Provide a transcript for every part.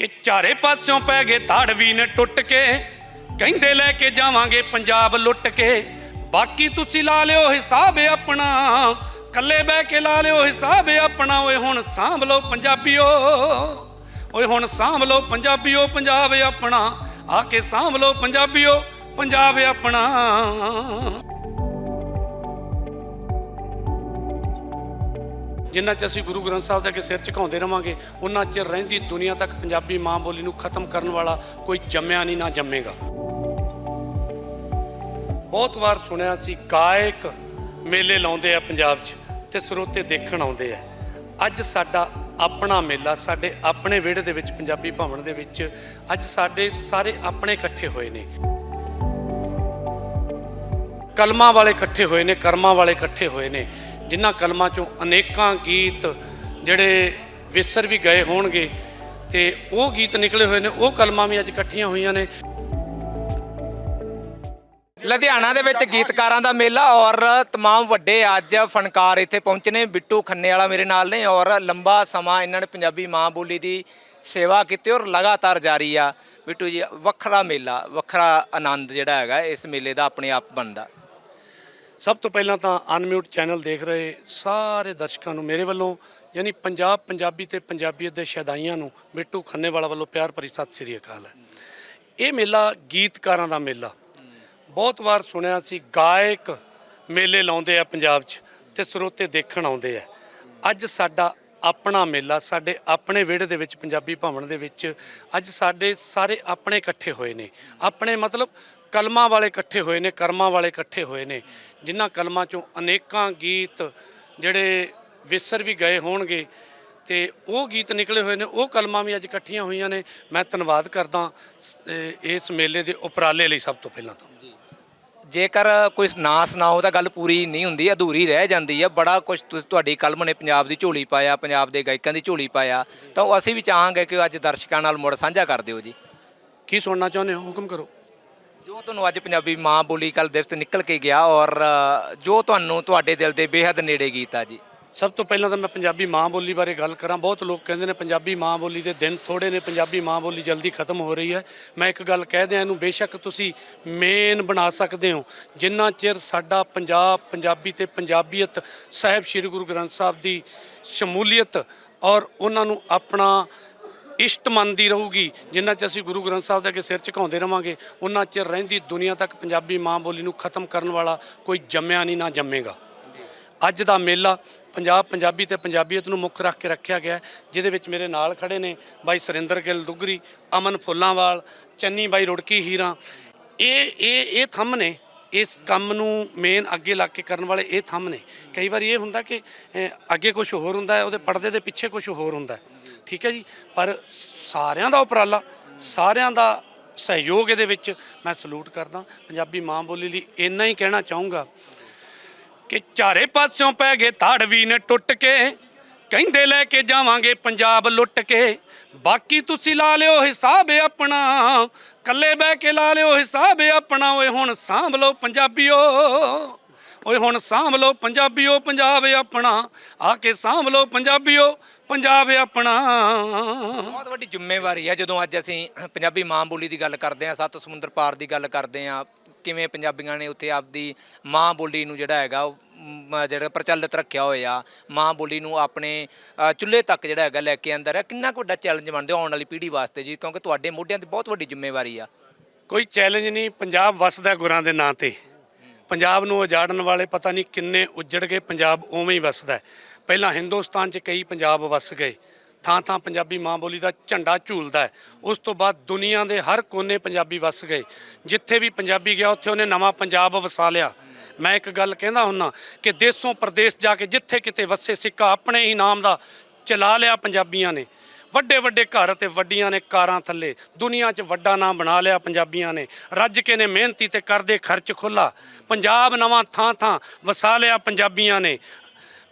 ਕਿ ਚਾਰੇ ਪਾਸਿਓਂ ਪੈ ਗਏ ਧਾੜਵੀ ਨੇ ਟੁੱਟ ਕੇ। ਕਹਿੰਦੇ ਲੈ ਕੇ ਜਾਵਾਂਗੇ ਪੰਜਾਬ ਲੁੱਟ ਕੇ। ਬਾਕੀ ਤੁਸੀਂ ਲਾ ਲਿਓ ਹਿਸਾਬ ਆਪਣਾ। ਕੱਲੇ ਬਹਿ ਕੇ ਲਾ ਲਿਓ ਹਿਸਾਬ ਆਪਣਾ। ਓਏ ਹੁਣ ਸਾਂਭ ਲਓ ਪੰਜਾਬੀਓ। ਓਏ ਹੁਣ ਸਾਂਭ ਲਓ ਪੰਜਾਬੀਓ, ਪੰਜਾਬ ਆਪਣਾ। ਆ ਕੇ ਸਾਂਭ ਲਓ ਪੰਜਾਬੀਓ, ਪੰਜਾਬ ਆਪਣਾ। ਜਿੰਨਾ ਚ ਅਸੀਂ ਗੁਰੂ ਗ੍ਰੰਥ ਸਾਹਿਬ ਦੇ ਅੱਗੇ ਸਿਰ ਝੁਕਾਉਂਦੇ ਰਵਾਂਗੇ ਉਹਨਾਂ ਚਿਰ ਰਹਿੰਦੀ ਦੁਨੀਆ ਤੱਕ ਪੰਜਾਬੀ ਮਾਂ ਬੋਲੀ ਨੂੰ ਖਤਮ ਕਰਨ ਵਾਲਾ ਕੋਈ ਜੰਮਿਆ ਨਹੀਂ ਨਾ ਜੰਮੇਗਾ। ਬਹੁਤ ਵਾਰ ਸੁਣਿਆ ਸੀ, ਗਾਇਕ ਮੇਲੇ ਲਾਉਂਦੇ ਆ ਪੰਜਾਬ 'ਚ ਤੇ ਸਰੋਤੇ ਦੇਖਣ ਆਉਂਦੇ ਆ। ਅੱਜ ਸਾਡਾ ਆਪਣਾ ਮੇਲਾ, ਸਾਡੇ ਆਪਣੇ ਵਿਹੜੇ ਦੇ ਵਿੱਚ, ਪੰਜਾਬੀ ਭਵਨ ਦੇ ਵਿੱਚ ਅੱਜ ਸਾਡੇ ਸਾਰੇ ਆਪਣੇ ਇਕੱਠੇ ਹੋਏ ਨੇ। ਕਲਮਾਂ ਵਾਲੇ ਇਕੱਠੇ ਹੋਏ ਨੇ, ਕਰਮਾਂ ਵਾਲੇ ਇਕੱਠੇ ਹੋਏ ਨੇ। ਜਿਨ੍ਹਾਂ ਕਲਮਾਂ ਚੋਂ ਅਨੇਕਾਂ ਗੀਤ ਜਿਹੜੇ ਵਿਸਰ ਵੀ ਗਏ ਹੋਣਗੇ ਤੇ ਉਹ ਗੀਤ ਨਿਕਲੇ ਹੋਏ ਨੇ ਉਹ ਕਲਮਾਂ ਵੀ ਅੱਜ ਇਕੱਠੀਆਂ ਹੋਈਆਂ ਨੇ ਲੁਧਿਆਣਾ ਦੇ ਵਿੱਚ ਗੀਤਕਾਰਾਂ ਦਾ ਮੇਲਾ ਔਰ तमाम ਵੱਡੇ ਅੱਜ ਫਨਕਾਰ ਇੱਥੇ ਪਹੁੰਚੇ ਨੇ ਬਿੱਟੂ ਖੰਨੇ ਵਾਲਾ ਮੇਰੇ ਨਾਲ ਨੇ ਔਰ ਲੰਬਾ ਸਮਾਂ ਇਹਨਾਂ ਨੇ ਪੰਜਾਬੀ ਮਾਂ ਬੋਲੀ ਦੀ ਸੇਵਾ ਕੀਤੀ ਔਰ ਲਗਾਤਾਰ ਜਾਰੀ ਆ ਬਿੱਟੂ ਜੀ ਵੱਖਰਾ ਮੇਲਾ ਵੱਖਰਾ ਆਨੰਦ ਜਿਹੜਾ ਹੈਗਾ ਇਸ ਮੇਲੇ ਦਾ ਆਪਣੇ ਆਪ ਬਣਦਾ ਸਭ ਤੋਂ ਪਹਿਲਾਂ ਤਾਂ ਅਨਮਿਊਟ ਚੈਨਲ ਦੇਖ ਰਹੇ ਸਾਰੇ ਦਰਸ਼ਕਾਂ ਨੂੰ ਮੇਰੇ ਵੱਲੋਂ, ਯਾਨੀ ਪੰਜਾਬ ਪੰਜਾਬੀ ਤੇ ਪੰਜਾਬੀਅਤ ਦੇ ਸ਼ੈਦਾਈਆਂ ਨੂੰ ਬਿੱਟੂ ਖੰਨੇਵਾਲਾ ਵੱਲੋਂ ਪਿਆਰ ਭਰੀ ਸਤਿ ਸ੍ਰੀ ਅਕਾਲ ਹੈ। ਇਹ ਮੇਲਾ ਗੀਤਕਾਰਾਂ ਦਾ ਮੇਲਾ। ਬਹੁਤ ਵਾਰ ਸੁਣਿਆ ਸੀ, ਗਾਇਕ ਮੇਲੇ ਲਾਉਂਦੇ ਆ ਪੰਜਾਬ 'ਚ ਤੇ ਸਰੋਤੇ ਦੇਖਣ ਆਉਂਦੇ ਆ। ਅੱਜ ਸਾਡਾ ਆਪਣਾ ਮੇਲਾ, ਸਾਡੇ ਆਪਣੇ ਵਿਹੜੇ ਦੇ ਵਿੱਚ, ਪੰਜਾਬੀ ਭਵਨ ਦੇ ਵਿੱਚ, ਅੱਜ ਸਾਡੇ ਸਾਰੇ ਆਪਣੇ ਇਕੱਠੇ ਹੋਏ ਨੇ। ਆਪਣੇ ਮਤਲਬ ਕਲਮਾਂ ਵਾਲੇ ਇਕੱਠੇ ਹੋਏ ਨੇ, ਕਰਮਾਂ ਵਾਲੇ ਇਕੱਠੇ ਹੋਏ ਨੇ। ਜਿਨ੍ਹਾਂ ਕਲਮਾਂ ਚੋਂ ਅਨੇਕਾਂ ਗੀਤ ਜਿਹੜੇ ਵਿਸਰ ਵੀ ਗਏ ਹੋਣਗੇ ਤੇ ਉਹ ਗੀਤ ਨਿਕਲੇ ਹੋਏ ਨੇ ਉਹ ਕਲਮਾਂ ਵੀ ਅੱਜ ਇਕੱਠੀਆਂ ਹੋਈਆਂ ਨੇ। ਮੈਂ ਧੰਨਵਾਦ ਕਰਦਾ ਇਸ ਮੇਲੇ ਦੇ ਉਪਰਾਲੇ ਲਈ ਸਭ ਤੋਂ ਪਹਿਲਾਂ ਤਾਂ। ਜੇਕਰ ਕੋਈ ਨਾ ਸੁਣਾਓ ਤਾਂ ਗੱਲ ਪੂਰੀ ਨਹੀਂ ਹੁੰਦੀ ਅਧੂਰੀ ਰਹਿ ਜਾਂਦੀ ਹੈ ਬੜਾ ਕੁਝ ਤੁਹਾਡੀ ਕਲਮ ਨੇ ਪੰਜਾਬ ਦੀ ਝੋਲੀ ਪਾਇਆ ਪੰਜਾਬ ਦੇ ਗਾਇਕਾਂ ਦੀ ਝੋਲੀ ਪਾਇਆ। ਤਾਂ ਉਹ ਅਸੀਂ ਵੀ ਚਾਹਾਂਗੇ ਕਿ ਅੱਜ ਦਰਸ਼ਕਾਂ ਨਾਲ ਮੁੜ ਸਾਂਝਾ ਕਰ ਦਿਓ ਜੀ। ਕੀ ਸੁਣਨਾ ਚਾਹੁੰਦੇ ਹੋ? ਹੁਕਮ ਕਰੋ। ਜੋ ਤੁਹਾਨੂੰ ਅੱਜ ਪੰਜਾਬੀ ਮਾਂ ਬੋਲੀ ਕੱਲ ਦਿਵਸ ਨਿਕਲ ਕੇ ਗਿਆ ਔਰ ਜੋ ਤੁਹਾਨੂੰ ਤੁਹਾਡੇ ਦਿਲ ਦੇ ਬੇਹੱਦ ਨੇੜੇ ਗੀਤਾ ਜੀ। ਸਭ ਤੋਂ ਪਹਿਲਾਂ ਤਾਂ ਮੈਂ ਪੰਜਾਬੀ ਮਾਂ ਬੋਲੀ ਬਾਰੇ ਗੱਲ ਕਰਾਂ। ਬਹੁਤ ਲੋਕ ਕਹਿੰਦੇ ਨੇ ਪੰਜਾਬੀ ਮਾਂ ਬੋਲੀ ਦੇ ਦਿਨ ਥੋੜੇ ਨੇ, ਪੰਜਾਬੀ ਮਾਂ ਬੋਲੀ ਜਲਦੀ ਖਤਮ ਹੋ ਰਹੀ ਹੈ। ਮੈਂ ਇੱਕ ਗੱਲ ਕਹਿ ਦਿਆਂ, ਇਹਨੂੰ ਬੇਸ਼ੱਕ ਤੁਸੀਂ ਮੇਨ ਬਣਾ ਸਕਦੇ ਹੋ। ਜਿੰਨਾ ਚਿਰ ਸਾਡਾ ਪੰਜਾਬ, ਪੰਜਾਬੀ ਤੇ ਪੰਜਾਬੀਅਤ ਸਾਹਿਬ ਸ੍ਰੀ ਗੁਰੂ ਗ੍ਰੰਥ ਸਾਹਿਬ ਦੀ ਸ਼ਮੂਲੀਅਤ ਔਰ ਉਹਨਾਂ ਨੂੰ ਆਪਣਾ ਇਸ਼ਟ ਮੰਨਦੀ ਰਹੂਗੀ, ਜਿੰਨਾ 'ਚ ਅਸੀਂ ਗੁਰੂ ਗ੍ਰੰਥ ਸਾਹਿਬ ਦੇ ਅੱਗੇ ਸਿਰ ਝੁਕਾਉਂਦੇ ਰਵਾਂਗੇ, ਉਹਨਾਂ 'ਚ ਰਹਿੰਦੀ ਦੁਨੀਆ ਤੱਕ ਪੰਜਾਬੀ ਮਾਂ ਬੋਲੀ ਨੂੰ ਖਤਮ ਕਰਨ ਵਾਲਾ ਕੋਈ ਜੰਮਿਆ ਨਹੀਂ ਨਾ ਜੰਮੇਗਾ। ਅੱਜ ਦਾ ਮੇਲਾ ਪੰਜਾਬ ਪੰਜਾਬੀ ਤੇ ਪੰਜਾਬੀਅਤ ਨੂੰ ਮੁੱਖ ਰੱਖ ਕੇ ਰੱਖਿਆ ਗਿਆ ਜਿਹਦੇ ਵਿੱਚ ਮੇਰੇ ਨਾਲ ਖੜੇ ਨੇ ਬਾਈ ਸੁਰਿੰਦਰ ਗਿੱਲ ਦੁੱਗਰੀ, ਅਮਨ ਫੁੱਲਾਂਵਾਲ, ਚੰਨੀ ਬਾਈ ਰੁੜਕੀ ਹੀਰਾ। ਇਹ ਇਹ ਇਹ ਥੰਮ ਨੇ, ਇਸ ਕੰਮ ਨੂੰ ਮੇਨ ਅੱਗੇ ਲਾ ਕੇ ਕਰਨ ਵਾਲੇ ਇਹ ਥੰਮ ਨੇ। ਕਈ ਵਾਰੀ ਇਹ ਹੁੰਦਾ ਕਿ ਅੱਗੇ ਕੁਝ ਹੋਰ ਹੁੰਦਾ ਹੈ, ਉਹਦੇ ਪਰਦੇ ਦੇ ਪਿੱਛੇ ਕੁਝ ਹੋਰ ਹੁੰਦਾ ਹੈ। ਠੀਕ ਹੈ ਜੀ? ਪਰ ਸਾਰਿਆਂ ਦਾ ਉਪਰਾਲਾ, ਸਾਰਿਆਂ ਦਾ ਸਹਿਯੋਗ ਇਹਦੇ ਵਿੱਚ ਮੈਂ ਸਲੂਟ ਕਰਦਾ। ਪੰਜਾਬੀ ਮਾਂ ਬੋਲੀ ਲਈ ਇੰਨਾ ਹੀ ਕਹਿਣਾ ਚਾਹੂੰਗਾ ਕਿ ਚਾਰੇ ਪਾਸਿਓਂ ਪੈ ਗਏ ਧਾੜਵੀ ਨੇ ਟੁੱਟ ਕੇ, ਕਹਿੰਦੇ ਲੈ ਕੇ ਜਾਵਾਂਗੇ ਪੰਜਾਬ ਲੁੱਟ ਕੇ। ਬਾਕੀ ਤੁਸੀਂ ਲਾ ਲਿਓ ਹਿਸਾਬ ਆਪਣਾ ਕੱਲੇ ਬਹਿ ਕੇ ਲਾ ਲਿਓ ਹਿਸਾਬ ਆਪਣਾ। ਓਏ ਹੁਣ ਸਾਂਭ ਲਓ ਪੰਜਾਬੀਓ, ਓਏ ਹੁਣ ਸਾਂਭ ਲਓ ਪੰਜਾਬੀਓ, ਪੰਜਾਬ ਆਪਣਾ। ਆ ਕੇ ਸਾਂਭ ਲਓ ਪੰਜਾਬੀਓ ਪੰਜਾਬ ਆਪਣਾ। ਬਹੁਤ ਵੱਡੀ ਜ਼ਿੰਮੇਵਾਰੀ ਹੈ। ਜਦੋਂ ਅੱਜ ਅਸੀਂ ਪੰਜਾਬੀ ਮਾਂ ਬੋਲੀ ਦੀ ਗੱਲ ਕਰਦੇ ਹਾਂ ਸੱਤ ਸਮੁੰਦਰ ਪਾਰ ਦੀ ਗੱਲ ਕਰਦੇ ਹਾਂ ਕਿਵੇਂ ਪੰਜਾਬੀਆਂ ਨੇ ਉੱਥੇ ਆਪਦੀ ਮਾਂ ਬੋਲੀ ਨੂੰ ਜਿਹੜਾ ਹੈਗਾ ਉਹ ਜਿਹੜਾ ਪ੍ਰਚਲਿਤ ਰੱਖਿਆ ਹੋਇਆ ਮਾਂ ਬੋਲੀ ਨੂੰ ਆਪਣੇ ਚੁੱਲ੍ਹੇ ਤੱਕ ਜਿਹੜਾ ਹੈਗਾ ਲੈ ਕੇ ਅੰਦਰ ਹੈ ਕਿੰਨਾ ਕੁ ਵੱਡਾ ਚੈਲੰਜ ਬਣਦੇ ਆਉਣ ਵਾਲੀ ਪੀੜ੍ਹੀ ਵਾਸਤੇ ਜੀ ਕਿਉਂਕਿ ਤੁਹਾਡੇ ਮੋਢਿਆਂ ਤੇ ਬਹੁਤ ਵੱਡੀ ਜ਼ਿੰਮੇਵਾਰੀ ਆ। ਕੋਈ ਚੈਲੰਜ ਨਹੀਂ ਪੰਜਾਬ ਵਸਦਾ ਗੁਰਾਂ ਦੇ ਨਾਂ ਤੇ। ਪੰਜਾਬ ਨੂੰ ਉਜਾੜਨ ਵਾਲੇ ਪਤਾ ਨਹੀਂ ਕਿੰਨੇ ਉੱਜੜ ਗਏ, ਪੰਜਾਬ ਉਵੇਂ ਹੀ ਵਸਦਾ ਹੈ। ਪਹਿਲਾਂ ਹਿੰਦੁਸਤਾਨ 'ਚ ਕਈ ਪੰਜਾਬ ਵਸ ਗਏ। ਥਾਂ ਥਾਂ ਪੰਜਾਬੀ ਮਾਂ ਬੋਲੀ ਦਾ ਝੰਡਾ ਝੂਲਦਾ ਹੈ। ਉਸ ਤੋਂ ਬਾਅਦ ਦੁਨੀਆ ਦੇ ਹਰ ਕੋਨੇ ਪੰਜਾਬੀ ਵਸ ਗਏ। ਜਿੱਥੇ ਵੀ ਪੰਜਾਬੀ ਗਿਆ, ਉੱਥੇ ਉਹਨੇ ਨਵਾਂ ਪੰਜਾਬ ਵਸਾ ਲਿਆ। ਮੈਂ ਇੱਕ ਗੱਲ ਕਹਿੰਦਾ ਹੁੰਨਾ ਕਿ ਦੇਸੋਂ ਪ੍ਰਦੇਸ਼ ਜਾ ਕੇ ਜਿੱਥੇ ਕਿਤੇ ਵਸੇ ਸਿੱਕਾ ਆਪਣੇ ਹੀ ਨਾਮ ਦਾ ਚਲਾ ਲਿਆ ਪੰਜਾਬੀਆਂ ਨੇ। ਵੱਡੇ ਵੱਡੇ ਘਰ ਅਤੇ ਵੱਡੀਆਂ ਨੇ ਕਾਰਾਂ ਥੱਲੇ। ਦੁਨੀਆ 'ਚ ਵੱਡਾ ਨਾਮ ਬਣਾ ਲਿਆ ਪੰਜਾਬੀਆਂ ਨੇ। ਰੱਜ ਕੇ ਨੇ ਮਿਹਨਤੀ ਤੇ ਕਰਦੇ ਖਰਚ ਖੁੱਲਾ ਪੰਜਾਬ ਨਵਾਂ ਥਾਂ ਥਾਂ ਵਸਾ ਲਿਆ ਪੰਜਾਬੀਆਂ ਨੇ।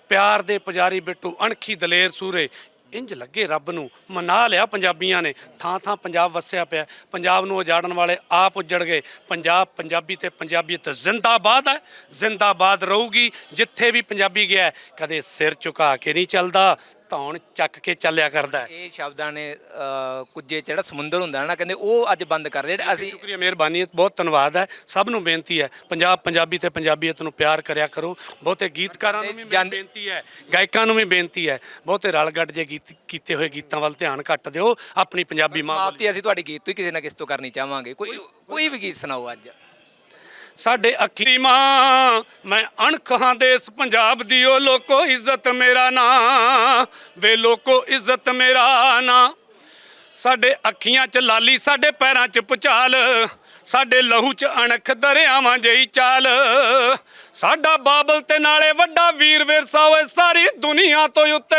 ਪਿਆਰ ਦੇ ਪੁਜਾਰੀ ਬਿੱਟੂ, ਅਣਖੀ ਦਲੇਰ ਸੂਰੇ। ਇੰਜ ਲੱਗੇ ਰੱਬ ਨੂੰ, ਮਨਾ ਲਿਆ ਪੰਜਾਬੀਆਂ ਨੇ। ਥਾਂ ਥਾਂ ਪੰਜਾਬ ਵਸਿਆ ਪਿਆ। ਪੰਜਾਬ ਨੂੰ ਉਜਾੜਨ ਵਾਲੇ ਆਪ ਉੱਜੜ ਗਏ। ਪੰਜਾਬ ਪੰਜਾਬੀ ਤੇ ਪੰਜਾਬੀਅਤ ਜ਼ਿੰਦਾਬਾਦ ਹੈ। ਜ਼ਿੰਦਾਬਾਦ ਰਹੂਗੀ ਜਿੱਥੇ ਵੀ ਪੰਜਾਬੀ ਗਿਆ। ਕਦੇ ਸਿਰ ਝੁਕਾ ਕੇ ਨਹੀਂ ਚੱਲਦਾ। ਧੌਣ ਚੱਕ ਕੇ ਚੱਲਿਆ ਕਰਦਾ ਹੈ। ਇਹ ਸ਼ਬਦਾਂ ਨੇ ਅ, ਕੁੱਜੇ 'ਚ ਜਿਹੜਾ ਸਮੁੰਦਰ ਹੁੰਦਾ ਨਾ ਕਹਿੰਦੇ ਉਹ ਅੱਜ ਬੰਦ ਕਰ ਜਿਹੜੇ ਅਸੀਂ ਸ਼ੁਕਰੀਆ ਮਿਹਰਬਾਨੀ ਹੈ ਬਹੁਤ ਧੰਨਵਾਦ ਹੈ। ਸਭ ਨੂੰ ਬੇਨਤੀ ਹੈ ਪੰਜਾਬ ਪੰਜਾਬੀ ਤੇ ਪੰਜਾਬੀਅਤ ਨੂੰ ਪਿਆਰ ਕਰਿਆ ਕਰੋ। ਬਹੁਤੇ ਗੀਤਕਾਰਾਂ ਨੂੰ ਵੀ ਮੇਰੀ ਜਾਂਦੇ- ਬੇਨਤੀ ਹੈ ਗਾਇਕਾਂ ਨੂੰ ਵੀ ਬੇਨਤੀ ਹੈ ਬਹੁਤੇ ਰਲ ਗੱਡ ਜੇ ਗੀਤ ਕੀਤੇ ਹੋਏ ਗੀਤਾਂ ਵੱਲ ਧਿਆਨ ਘੱਟ ਦਿਓ। ਆਪਣੀ ਪੰਜਾਬੀ ਮਾਂ ਬੋਲੀ ਸਮਾਪਤੀ ਅਸੀਂ ਤੁਹਾਡੀ ਗੀਤ ਤੋਂ ਹੀ ਕਿਸੇ ਨਾ ਕਿਸੇ ਤੋਂ ਕਰਨੀ ਚਾਹਾਂਗੇ। ਕੋਈ ਕੋਈ ਵੀ ਗੀਤ ਸੁਣਾਓ ਅੱਜ। ਸਾਡੇ ਅੱਖੀ ਮਾਂ ਮੈਂ ਅਣਖਾਂ ਦੇਸ ਪੰਜਾਬ ਦੀ ਓ ਲੋਕੋ ਇੱਜ਼ਤ ਮੇਰਾ ਨਾਂ, ਵੇ ਲੋਕੋ ਇੱਜ਼ਤ ਮੇਰਾ ਨਾਂ। ਸਾਡੇ ਅੱਖੀਆਂ 'ਚ ਲਾਲੀ, ਸਾਡੇ ਪੈਰਾਂ 'ਚ ਪੁਚਾਲ, ਸਾਡੇ ਲਹੂ 'ਚ ਅਣਖ, ਦਰਿਆਵਾਂ ਜਈ ਚਾਲ। ਸਾਡਾ ਬਾਬਲ ਤੇ ਨਾਲੇ ਵੱਡਾ ਵੀਰ ਵਿਰਸਾ ਓਏ ਸਾਰੀ ਦੁਨੀਆ ਤੋਂ ਉੱਤੇ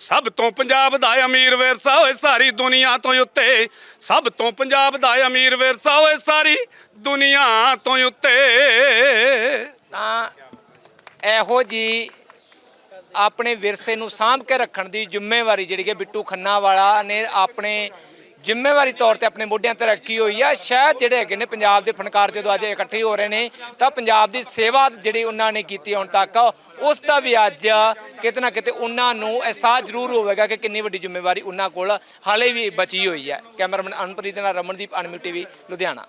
ਸਭ ਤੋਂ ਪੰਜਾਬ ਦਾ ਅਮੀਰ ਵਿਰਸਾ ਓਏ ਸਾਰੀ ਦੁਨੀਆ ਤੋਂ ਉੱਤੇ। ਸਭ ਤੋਂ ਪੰਜਾਬ ਦਾ ਅਮੀਰ ਵਿਰਸਾ ਓਏ ਸਾਰੀ ਦੁਨੀਆ ਤੋਂ ਉੱਤੇ। ਤਾਂ ਇਹੋ ਜੀ ਆਪਣੇ ਵਿਰਸੇ ਨੂੰ ਸਾਂਭ ਕੇ ਰੱਖਣ ਦੀ ਜ਼ਿੰਮੇਵਾਰੀ ਜਿਹੜੀ ਕਿ ਬਿੱਟੂ ਖੰਨਾ ਵਾਲਾ ਨੇ ਆਪਣੇ ਜ਼ਿੰਮੇਵਾਰੀ ਤੌਰ ਤੇ ਆਪਣੇ ਮੋਢਿਆਂ ਤੇ ਰੱਖੀ ਹੋਈ ਆ। ਸ਼ਾਇਦ ਜਿਹੜੇ ਹੈਗੇ ਨੇ ਪੰਜਾਬ ਦੇ ਫਨਕਾਰ ਜਦੋਂ ਅੱਜ ਇਕੱਠੇ ਹੋ ਰਹੇ ਨੇ, ਤਾਂ ਪੰਜਾਬ ਦੀ ਸੇਵਾ ਜਿਹੜੀ ਉਹਨਾਂ ਨੇ ਕੀਤੀ ਹੁਣ ਤੱਕ, ਉਸ ਦਾ ਵੀ ਅੱਜ ਕਿਤੇ ਨਾ ਕਿਤੇ ਉਹਨਾਂ ਨੂੰ ਅਹਿਸਾਸ ਜ਼ਰੂਰ ਹੋਵੇਗਾ ਕਿ ਕਿੰਨੀ ਵੱਡੀ ਜ਼ਿੰਮੇਵਾਰੀ ਉਹਨਾਂ ਕੋਲ ਹਾਲੇ ਵੀ ਬਚੀ ਹੋਈ ਹੈ। ਕੈਮਰਾਮੈਨ ਅਨਪ੍ਰੀਤ ਦੇ ਨਾਲ ਰਮਨਦੀਪ, ਅਨਮਿਊ ਟੀਵੀ, ਲੁਧਿਆਣਾ।